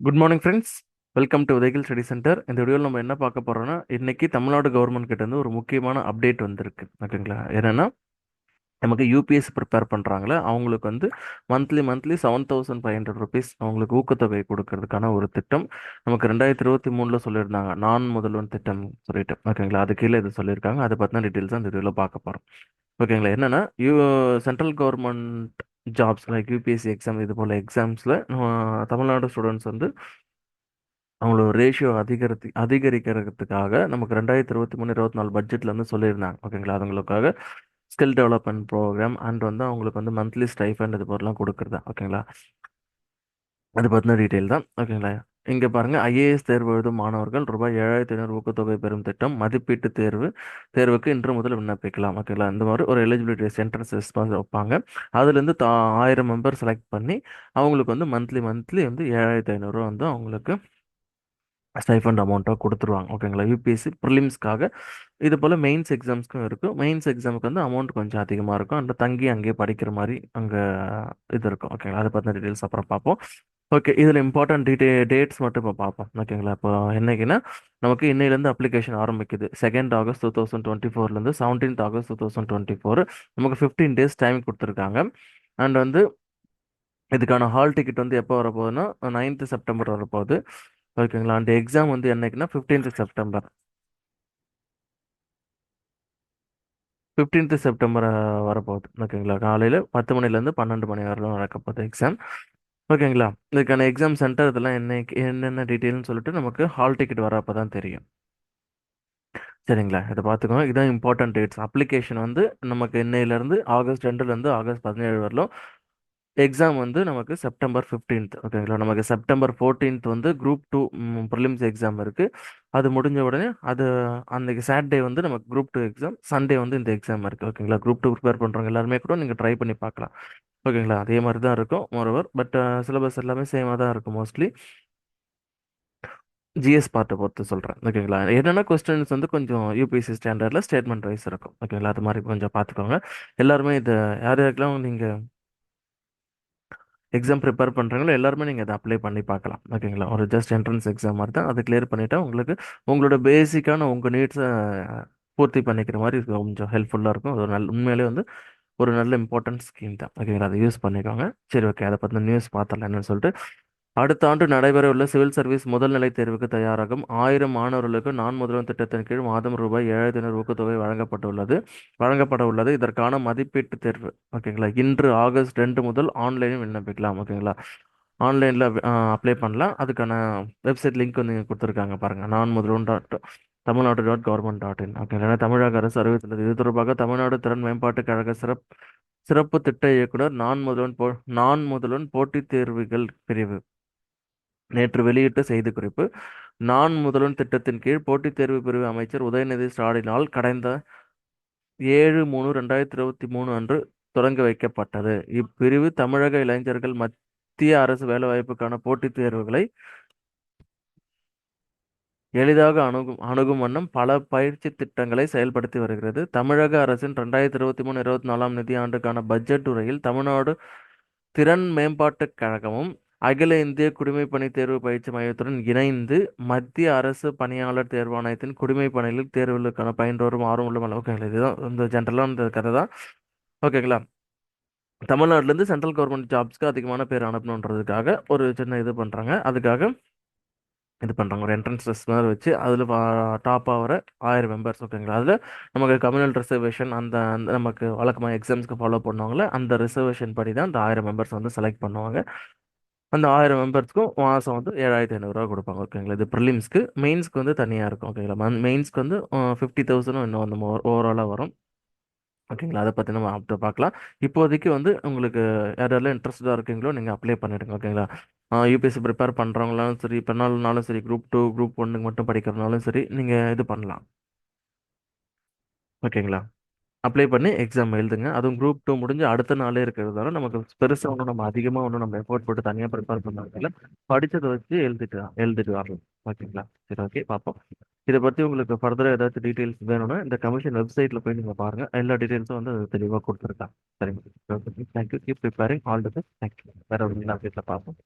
Good morning friends welcome to Udhayagil study centre இந்த வீடியோவில் நம்ம என்ன பார்க்க போகிறோம்னா இன்றைக்கி தமிழ்நாடு கவர்மெண்ட் கிட்ட வந்து ஒரு முக்கியமான அப்டேட் வந்திருக்கு. ஓகேங்களா? என்னென்னா நமக்கு யூபிஎஸ் ப்ரிப்பேர் பண்ணுறாங்களே அவங்களுக்கு வந்து monthly monthly seven thousand five hundred rupees அவங்களுக்கு ஊக்கத்தொகை கொடுக்கறதுக்கான ஒரு திட்டம். நமக்கு ரெண்டாயிரத்தி இருபத்தி மூணில் சொல்லியிருந்தாங்க. நான் முதல்வன் திட்டம் சொல்லிட்டு. ஓகேங்களா? அது கீழே இது சொல்லியிருக்காங்க. அதை பார்த்தினா டீட்டெயில்ஸ் அந்த வீடியோவில் பார்க்க போகிறோம் ஓகேங்களா? என்னென்னா you central government jobs like UPSC exam இது போல் எக்ஸாம்ஸில் தமிழ்நாடு ஸ்டூடெண்ட்ஸ் வந்து அவங்களோட ரேஷியோ அதிகரித்து அதிகரிக்கிறதுக்காக நமக்கு ரெண்டாயிரத்தி இருபத்தி மூணு இருபத்தி நாலு பட்ஜெட்டில் வந்து சொல்லியிருந்தாங்க. ஓகேங்களா அவங்களுக்காக ஸ்கில் டெவலப்மெண்ட் ப்ரோக்ராம் அண்ட் வந்து அவங்களுக்கு வந்து மந்த்லி ஸ்டைஃபண்ட் இது போலலாம் கொடுக்குறது. ஓகேங்களா அது பற்றின டீட்டெயில் தான். ஓகேங்களா இங்கே பாருங்கள் ஐஏஎஸ் தேர்வு எழுதும் மாணவர்கள் ரூபாய் ஏழாயிரத்தி ஐநூறு ஊக்கத்தொகை பெறும் திட்டம் மதிப்பீட்டு தேர்வு தேர்வுக்கு இன்று முதல் விண்ணப்பிக்கலாம். ஓகேங்களா இந்த மாதிரி ஒரு எலிஜிபிலிட்டி என்ட்ரன்ஸ் ரெஸ்பான்ஸ் வைப்பாங்க. அதுலேருந்து தா ஆயிரம் மெம்பர் செலக்ட் பண்ணி அவங்களுக்கு வந்து மந்த்லி மந்த்லி வந்து ஏழாயிரத்தி ஐநூறுரூவா வந்து அவங்களுக்கு ஸ்டைஃபண்ட் அமௌண்ட்டாக கொடுத்துருவாங்க. ஓகேங்களா யூபிஎஸ்சி ப்ரிலிம்ஸ்க்காக இது போல் மெயின்ஸ் எக்ஸாம்ஸ்க்கும் இருக்கும் மெயின்ஸ் எக்ஸாமுக்கு வந்து அமௌண்ட் கொஞ்சம் அதிகமாக இருக்கும். அந்த தங்கி அங்கேயே படிக்கிற மாதிரி அங்கே இது இருக்கும். ஓகேங்களா அதை பற்றின டீட்டெயில்ஸ் அப்புறம் பார்ப்போம். ஓகே இதில் இம்பார்ட்டன்ட் டீட்டெ டேட்ஸ் மட்டும் இப்போ பார்ப்போம் ஓகேங்களா இப்போ என்னைக்குன்னா நமக்கு இன்னையிலேருந்து அப்ளிகேஷன் ஆரம்பிக்குது. Second August two thousand twenty ஃபோர்லேருந்து seventeenth August two thousand twenty four நமக்கு ஃபிஃப்டீன் டேஸ் டைம் கொடுத்துருக்காங்க. அண்ட் வந்து இதுக்கான ஹால் டிக்கெட் வந்து எப்போ வரப்போகுதுன்னா நைன்த்து செப்டம்பர் வரப்போகுது. ஓகேங்களா அண்ட் எக்ஸாம் வந்து என்னைக்குன்னா ஃபிஃப்டீன்த் செப்டம்பர் ஃபிஃப்டீன்த் செப்டம்பர் வரப்போகுது. ஓகேங்களா காலையில் பத்து மணிலேருந்து பன்னெண்டு மணி வரலாம் நடக்க போகுது எக்ஸாம் ஓகேங்களா? இதுக்கான எக்ஸாம் சென்டர் இதெல்லாம் என்ன என்னென்ன டீட்டெயில்னு சொல்லிட்டு நமக்கு ஹால் டிக்கெட் வரப்போ தான் தெரியும். சரிங்களா? இதை பார்த்துக்கோங்க. இதுதான் இம்பார்ட்டன்ட் டேட்ஸ் அப்ளிகேஷன் வந்து நமக்கு இன்னையிலேருந்து ஆகஸ்ட் ரெண்டுலேருந்து ஆகஸ்ட் பதினேழு வரலும் எக்ஸாம் வந்து நமக்கு செப்டம்பர் ஃபிஃப்டீன்த் ஓகேங்களா நமக்கு செப்டம்பர் ஃபோர்டீன்த் வந்து குரூப் டூ ப்ரிலிம்ஸ் எக்ஸாம் இருக்குது அது முடிஞ்ச உடனே அது அன்றைக்கி சாட்டர்டே வந்து நமக்கு குரூப் டூ எக்ஸாம் சண்டே வந்து இந்த எக்ஸாம் இருக்குது ஓகேங்களா குரூப் டூ ப்ரிப்பேர் பண்ணுறவங்க எல்லாருமே கூட நீங்கள் ட்ரை பண்ணி பார்க்கலாம் ஓகேங்களா அதே மாதிரி தான் இருக்கும் மோரோவர் பட் சிலபஸ் எல்லாமே சேமாக தான் இருக்கும் மோஸ்ட்லி ஜிஎஸ் பார்ட்டை பொறுத்து சொல்கிறேன் ஓகேங்களா என்னென்ன கொஸ்டின்ஸ் வந்து கொஞ்சம் யூபிஎஸ்சி ஸ்டாண்டர்டில் ஸ்டேட்மெண்ட் வைஸ் இருக்கும் ஓகேங்களா அது மாதிரி கொஞ்சம் பார்த்துக்கோங்க. எல்லாருமே இதை யார் யாருக்கெல்லாம் நீங்கள் எக்ஸாம் ப்ரிப்பேர் பண்ணுறாங்களோ எல்லாருமே நீங்கள் அதை அப்ளை பண்ணி பார்க்கலாம். ஓகேங்களா? ஒரு ஜஸ்ட் என்ட்ரன்ஸ் எக்ஸாம் மாதிரி தான். அதை கிளியர் பண்ணிவிட்டா உங்களுக்கு உங்களோட பேசிக்கான உங்கள் நீட்ஸை பூர்த்தி பண்ணிக்கிற மாதிரி கொஞ்சம் ஹெல்ப்ஃபுல்லாக இருக்கும். அது ஒரு நல்ல உண்மையிலே வந்து ஒரு நல்ல இம்பார்ட்டன்ட் ஸ்கீம் தான். ஓகேங்களா? அதை யூஸ் பண்ணிக்கோங்க. சரி ஓகே அதை பற்றின நியூஸ் பார்த்தலாம் என்னன்னு சொல்லிட்டு அடுத்த ஆண்டு நடைபெற உள்ள சிவில் சர்வீஸ் முதல்நிலை தேர்வுக்கு தயாராகும். ஆயிரம் மாணவர்களுக்கு நான் முதல்வன் திட்டத்தின் கீழ் மாதம் ரூபாய் ஏழாயிரத்தினர் ஊக்கத்தொகை வழங்கப்பட்டுள்ளது. வழங்கப்பட உள்ளது இதற்கான மதிப்பீட்டு தேர்வு. ஓகேங்களா? இன்று ஆகஸ்ட் ரெண்டு முதல் ஆன்லைனில் விண்ணப்பிக்கலாம். ஓகேங்களா? ஆன்லைனில் அப்ளை பண்ணலாம். அதுக்கான வெப்சைட் லிங்க் வந்து கொடுத்துருக்காங்க. பாருங்கள் Naan Mudhalvan dot Tamilnadu dot government dot in. ஓகேங்களா? தமிழக அரசு அறிவித்துள்ளது. இது தொடர்பாக தமிழ்நாடு திறன் மேம்பாட்டுக் கழக சிறப்பு சிறப்பு திட்ட இயக்குனர் நான் முதல்வன் போ நான் முதல்வன் போட்டித் தேர்வுகள் பிரிவு. நேற்று வெளியிட்ட செய்திக்குறிப்பு நான் முதல்வன் திட்டத்தின் கீழ் போட்டித் தேர்வு பிரிவு அமைச்சர் உதயநிதி ஸ்டாலினால் கடந்த ஏழு மூணு ரெண்டாயிரத்தி இருபத்தி மூணு அன்று தொடங்கி வைக்கப்பட்டது. இப்பிரிவு தமிழக இளைஞர்கள் மத்திய அரசு வேலைவாய்ப்புக்கான போட்டித் தேர்வுகளை எளிதாக அணுகும் அணுகும் வண்ணம் பல பயிற்சி திட்டங்களை செயல்படுத்தி வருகிறது. தமிழக அரசின் ரெண்டாயிரத்தி இருபத்தி மூணு இருபத்தி நாலாம் நிதியாண்டுக்கான பட்ஜெட் உரையில் தமிழ்நாடு திறன் மேம்பாட்டுக் கழகமும் அகில இந்திய குடிமைப்பணி தேர்வு பயிற்சி மையத்துடன் இணைந்து மத்திய அரசு பணியாளர் தேர்வாணையத்தின் குடிமை பணியில் தேர்வுகளுக்கான பயின்றோரும் ஆர்வமுள்ள ஓகேங்களா இதுதான் இந்த ஜென்ரலாக இந்த கதை தான் ஓகேங்களா தமிழ்நாட்டிலேருந்து சென்ட்ரல் கவர்மெண்ட் ஜாப்ஸ்க்கு அதிகமான பேர் அனுப்பணுன்றதுக்காக ஒரு சின்ன இது பண்ணுறாங்க அதுக்காக இது பண்ணுறாங்க ஒரு என்ட்ரன்ஸ் ட்ரெஸ் மாதிரி வச்சு அதில் டாப் ஆகிற ஆயிரம் மெம்பர்ஸ் ஓகேங்களா அதில் நமக்கு கம்யூனல் ரிசர்வேஷன் அந்த அந்த நமக்கு வழக்கமாக எக்ஸாம்ஸ்க்கு ஃபாலோ பண்ணுவாங்களே அந்த ரிசர்வேஷன் படி தான் அந்த ஆயிரம் மெம்பர்ஸ் வந்து செலக்ட் பண்ணுவாங்க. அந்த ஆயிரம் மெம்பர்ஸ்க்கும் மாதம் வந்து ஏழாயிரத்தி ஐநூறுரூவா கொடுப்பாங்க ஓகேங்களா? இது ப்ரிலிம்ஸ்க்கு. மெயின்ஸ்க்கு வந்து தனியாக இருக்கும் ஓகேங்களா? மந்த் மெயின்ஸ்க்கு வந்து ஃபிஃப்டி தௌசண்டும் இன்னும் அந்த ஓவராலாக வரும் ஓகேங்களா? அதை பற்றி நம்ம அப்படி பார்க்கலாம். இப்போதைக்கு வந்து உங்களுக்கு யாரெல்லாம் இன்ட்ரெஸ்டாக இருக்கீங்களோ நீங்கள் அப்ளை பண்ணிவிடுங்க ஓகேங்களா? யூபிஎஸ்சி ப்ரிப்பேர் பண்ணுறவங்களாலும் சரி பண்ணாலும் சரி குரூப் டூ குரூப் ஒன்றுக்கு மட்டும் படிக்கிறதுனாலும் சரி நீங்கள் இது பண்ணலாம் ஓகேங்களா? அப்ளை பண்ணி எக்ஸாம் எழுதுங்க. அதுவும் குரூப் டூ முடிஞ்சு அடுத்த நாளே இருக்கிறதால நமக்கு பெருசாக ஒன்றும் நம்ம அதிகமாக ஒன்றும் நம்ம எஃபோர்ட் போட்டு தனியாக ப்ரிப்பேர் பண்ணுறதில்ல படித்ததை வச்சு எழுதிட்டு எழுதிட்டு வரலாம். ஓகேங்களா? சரி ஓகே பார்ப்போம். இதை பற்றி உங்களுக்கு ஃபர்தராக ஏதாச்சும் டீட்டெயில்ஸ் வேணும்னா இந்த கமிஷன் வெப்சைட்டில் போய் நீங்கள் பாருங்கள் எல்லா டீட்டெயில்ஸும் வந்து தெளிவாக கொடுத்துருக்காங்க சரிங்க thank you keep preparing all the best thank you வேறு ஒரு அப்டேட்டில் பார்ப்போம்.